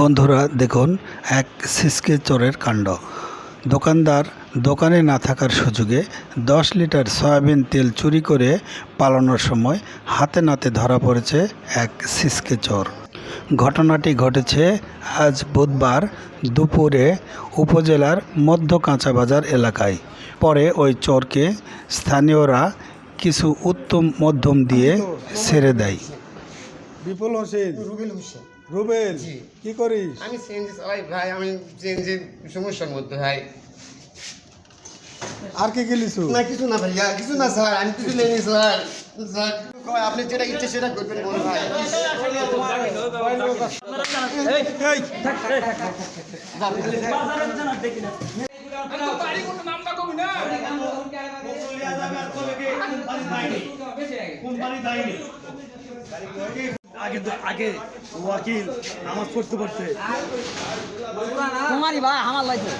বন্ধুরা, দেখুন, এক সিসকে চোরের কাণ্ড। দোকানদার দোকানে না থাকার সুযোগে দশ লিটার সয়াবিন তেল চুরি করে পালানোর সময় হাতে নাতে ধরা পড়েছে এক সিসকে চোর। ঘটনাটি ঘটেছে আজ বুধবার দুপুরে উপজেলার মধ্য কাঁচাবাজার এলাকায়। পরে ওই চোরকে স্থানীয়রা কিছু উত্তম মধ্যম দিয়ে ছেড়ে দেয়। বিপুল হোসেন। রুবেল হোসেন। রুবেল কি করিস? আমি সিএনজি চালাই ভাই আমি সিএনজির সমস্যার মধ্যে ভাই। আর কে গেলিছু না কিছু না ভাইয়া কিছু না স্যার আমি কিছু নেই স্যার। স্যার আপনি যেটা ইচ্ছে সেটা করবেন বড় ভাই। আগে তো আগে আগে ওয়াকিল নামাজ পড়তে পড়তে। তোমারই ভাই আমার লাগবে